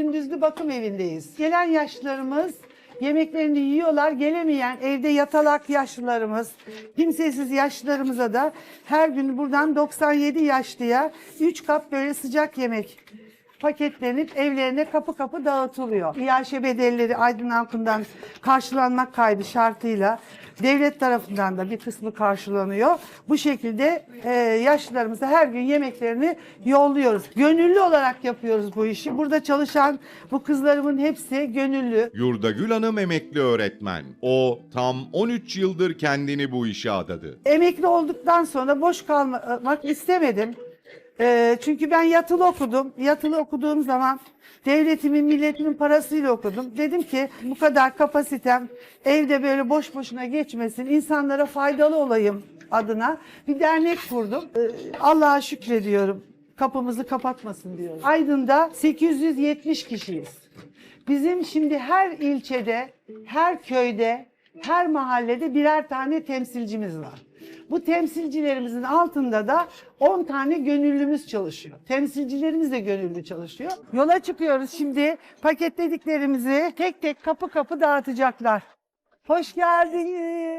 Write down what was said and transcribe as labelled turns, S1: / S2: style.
S1: gündüzlü bakım evindeyiz. Gelen yaşlılarımız yemeklerini yiyorlar. Gelemeyen evde yatalak yaşlılarımız, kimsesiz yaşlılarımıza da her gün buradan 97 yaşlıya 3 kap böyle sıcak yemek paketlenip evlerine kapı kapı dağıtılıyor. İAŞ bedelleri Aydın halkından karşılanmak kaydı şartıyla devlet tarafından da bir kısmı karşılanıyor. Bu şekilde e, yaşlılarımıza her gün yemeklerini yolluyoruz. Gönüllü olarak yapıyoruz bu işi. Burada çalışan bu kızlarımın hepsi gönüllü.
S2: Yurda Gül Hanım emekli öğretmen. O tam 13 yıldır kendini bu işe adadı.
S1: Emekli olduktan sonra boş kalmak istemedim. Ee, çünkü ben yatılı okudum. Yatılı okuduğum zaman devletimin, milletimin parasıyla okudum. Dedim ki bu kadar kapasitem evde böyle boş boşuna geçmesin. insanlara faydalı olayım adına bir dernek kurdum. Ee, Allah'a şükrediyorum. Kapımızı kapatmasın diyorum. Aydın'da 870 kişiyiz. Bizim şimdi her ilçede, her köyde, her mahallede birer tane temsilcimiz var. Bu temsilcilerimizin altında da 10 tane gönüllümüz çalışıyor. Temsilcilerimiz de gönüllü çalışıyor. Yola çıkıyoruz şimdi. Paketlediklerimizi tek tek kapı kapı dağıtacaklar. Hoş geldiniz.